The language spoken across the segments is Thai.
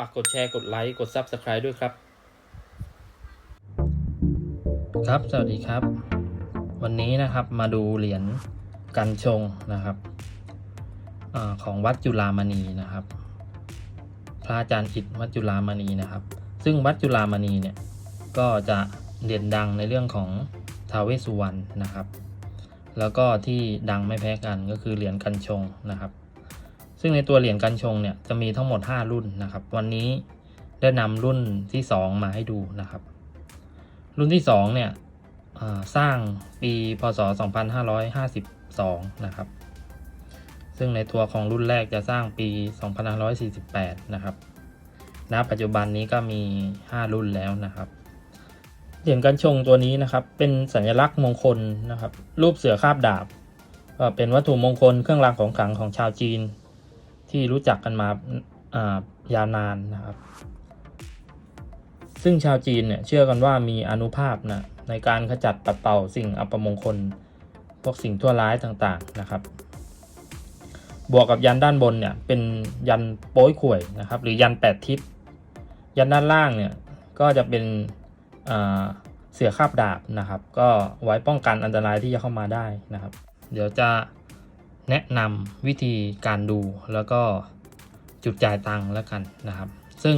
ฝากกดแชร์กดไลค์กด Subscribe ด้วยครับ ครับสวัสดีครับ วันนี้นะครับมาดูเหรียญกันชงนะครับอของวัดจุฬามณีนะครับ พระอาจารย์อิฐวัดจุฬามณีนะครับ ซึ่งวัดจุฬามณีเนี่ยก็จะเด่นดังในเรื่องของท้าวเวสสุวรรณนะครับ แล้วก็ที่ดังไม่แพ้กันก็คือเหรียญกันชงนะครับ ซึ่งในตัวเหรียญกันชงเนี่ยจะมีทั้งหมด 5 รุ่นนะครับ วันนี้ได้นำรุ่นที่ 2 มาให้ดูนะครับ รุ่นที่ 2 เนี่ยสร้างปีพศ 2552 นะครับ ซึ่งในตัวของรุ่นแรกจะสร้างปี 2548 นะครับ ณ ปัจจุบันนี้ก็มี 5 รุ่นแล้วนะครับ เหรียญกันชงตัวนี้นะครับ เป็นสัญลักษณ์มงคลนะครับ รูปเสือคาบดาบก็เป็นวัตถุมงคลเครื่องรางของขลังของชาวจีน ที่รู้จักกันมาอ่ายาวนานนะครับ ซึ่งชาวจีนเนี่ยเชื่อกันว่ามีอนุภาพนะในการขจัดปัดเป่าสิ่งอัปมงคล พวกสิ่งทั่วร้ายต่างๆนะครับ บวกกับยันด้านบนเนี่ยเป็นยันโป้ยข่วยนะครับ หรือยันแปดทิศยันด้านล่างเนี่ยก็จะเป็นอ่าเสือคาบดาบนะครับ ก็ไว้ป้องกันอันตรายที่จะเข้ามาได้นะครับ เดี๋ยวจะ แนะนำวิธีการดูแล้วก็จุดจ่ายตังค์แล้วกันนะครับ ซึ่ง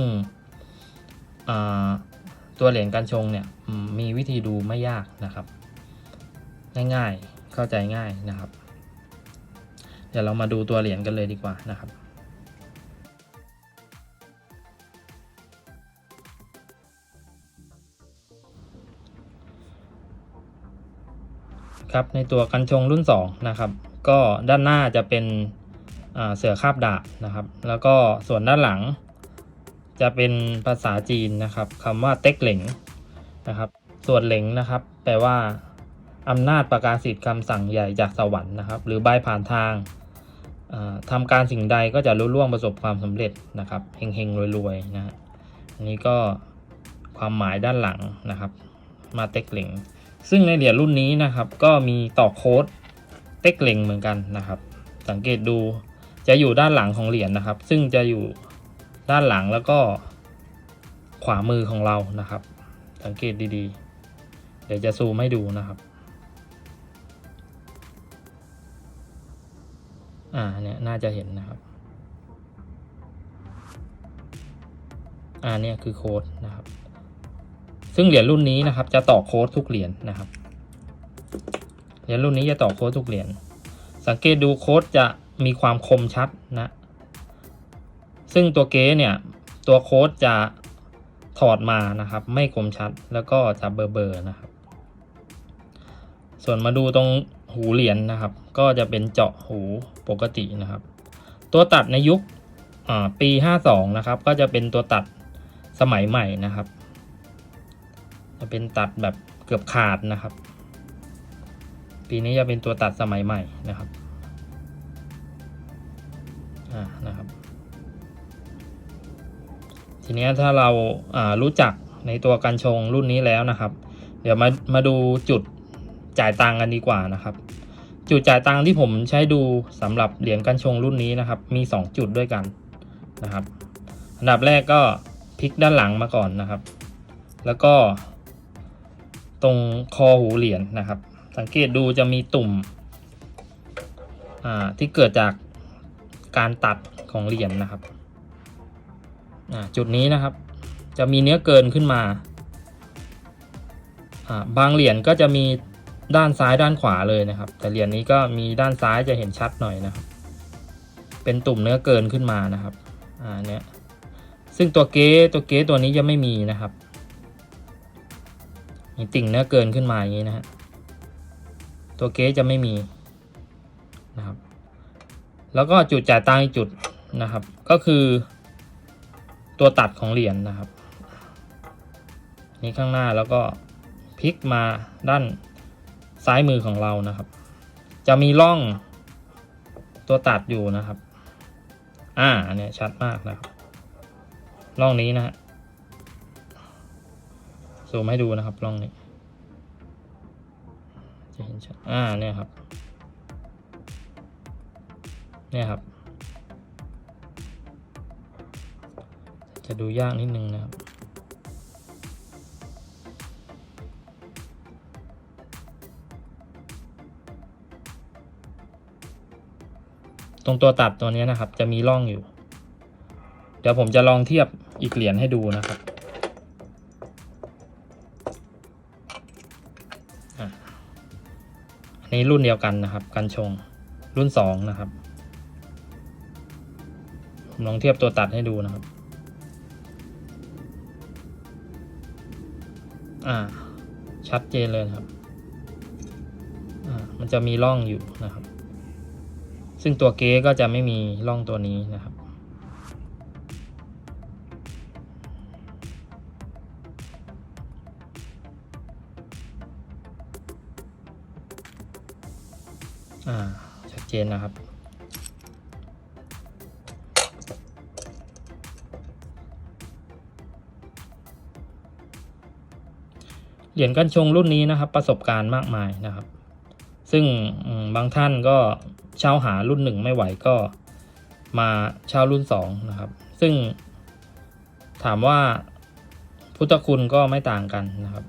ตัวเหรียญกันชงเนี่ยมมีวิธีดูไม่ยากนะครับ ง่ายๆเข้าใจง่ายนะครับ เดี๋ยวเรามาดูตัวเหรียญกันเลยดีกว่านะครับครับในตัวกันชงรุ่น 2 นะครับ ก็ด้านหน้าจะเป็นเสือคาบดาบนะครับ แล้วก็ส่วนด้านหลัง จะเป็นภาษาจีนนะครับคำว่าเต็กเหลงนะครับ ส่วนเหลงนะครับ แปลว่าอำนาจประกาศสิทธิ์คำสั่งใหญ่จากสวรรค์นะครับ หรือใบผ่านทางอ่าทำการสิ่งใดก็จะรุ่ล่วงประสบความสำเร็จนะครับเฮงๆรวยๆนะฮะอันนี้ก็ความหมายด้านหลังนะครับ มาเต็กเหลงซึ่งในเหรียญรุ่นนี้นะครับก็มีต่อโค้ด เต็กเล็งเหมือนกันนะครับ สังเกตดูจะอยู่ด้านหลังของเหรียญนะครับ ซึ่งจะอยู่ด้านหลังแล้วก็ขวามือของเรานะครับ สังเกตดีๆ เดี๋ยวจะซูมให้ดูนะครับอ่าเนี่ยน่าจะเห็นนะครับอ่าเนี่ยคือโค้ดนะครับ ซึ่งเหรียญรุ่นนี้นะครับ จะต่อโค้ดทุกเหรียญนะครับ เหรียญรุ่นนี้จะต่อโค้ดทุกเหรียญสังเกตดูโค้ดจะมีความคมชัดนะ ซึ่งตัวเก๊เนี่ยตัวโค้ดจะถอดมานะครับ ไม่คมชัดแล้วก็จะเบอร์เบอร์นะครับ ส่วนมาดูตรงหูเหรียญนะครับ ก็จะเป็นเจาะหูปกตินะครับ ตัวตัดในยุคอ่าปี 52 นะครับ ก็จะเป็นตัวตัดสมัยใหม่นะครับ จะเป็นตัดแบบเกือบขาดนะครับ ปีนี้จะเป็นตัวตัดสมัยใหม่นะครับอ่านะครับ ทีนี้ถ้าเราอ่ารู้จักในตัวกันชงรุ่นนี้แล้วนะครับ เดี๋ยวมามาดูจุดจ่ายตังค์กันดีกว่านะครับ จุดจ่ายตังค์ที่ผมใช้ดูสำหรับเหรียญกันชงรุ่นนี้นะครับ มี 2 จุดด้วยกันนะครับ อันดับแรกก็พลิกด้านหลังมาก่อนนะครับ แล้วก็ตรงคอหูเหรียญนะครับ สังเกตดูจะมีตุ่มที่เกิดจากการตัดของเหรียญนะครับจุดนี้นะครับ จะมีเนื้อเกินขึ้นมาอ่าบางเหรียญก็จะมีด้านซ้ายด้านขวาเลยนะครับ แต่เหรียญนี้ก็มีด้านซ้ายจะเห็นชัดหน่อยนะครับ เป็นตุ่มเนื้อเกินขึ้นมานะครับอ่าเนี้ยซึ่งตัวเก๊ตัวเก๊ตัวนี้จะไม่มีนะครับ มีติ่งเนื้อเกินขึ้นมาอย่างนี้นะฮะ ตัวเก๊จะไม่มีนะครับ แล้วก็จุดจ่ายตังค์จุดนะครับ ก็คือ ตัวตัดของเหรียญนนะครับ นี่ข้างหน้าแล้วก็พลิกมาด้านซ้ายมือของเรานะครับ จะมีร่องตัวตัดอยู่นะครับ อ่าเนี้ยชัดมากนะครับร่องนี้นะฮะซูมให้ดูนะครับร่องนี้ จะเห็นชัดอ่าเนี่ยครับเนี่ยครับ จะดูยากนิดนึงนะครับตรงตัวตัดตัวนี้นะครับ จะมีร่องอยู่ เดี๋ยวผมจะลองเทียบอีกเหรียญให้ดูนะครับ อันนี้รุ่นเดียวกันนะครับ กันชงรุ่นสองนะครับผมลองเทียบตัวตัดให้ดูนะครับ อ่า ชัดเจนเลยครับ อ่า มันจะมีร่องอยู่นะครับ ซึ่งตัวเก๊ก็จะไม่มีร่องตัวนี้นะครับ อ่าชัดเจนนะครับ เหรียญกันชงรุ่นนี้นะครับ ประสบการณ์มากมายนะครับ ซึ่งบางท่านก็เช่าหารุ่นหนึ่งไม่ไหวก็มาเช่ารุ่นสองนะครับ ซึ่งถามว่าพุทธคุณก็ไม่ต่างกันนะครับ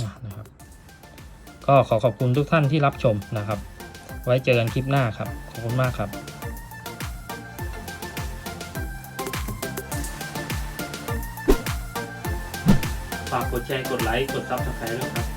นะครับ ก็ขอขอบคุณทุกท่านที่รับชมนะครับ ไว้เจอกันคลิปหน้าครับ ขอบคุณมากครับฝากกดแชร์ กดไลค์ กดซับสไครต์ด้วยครับ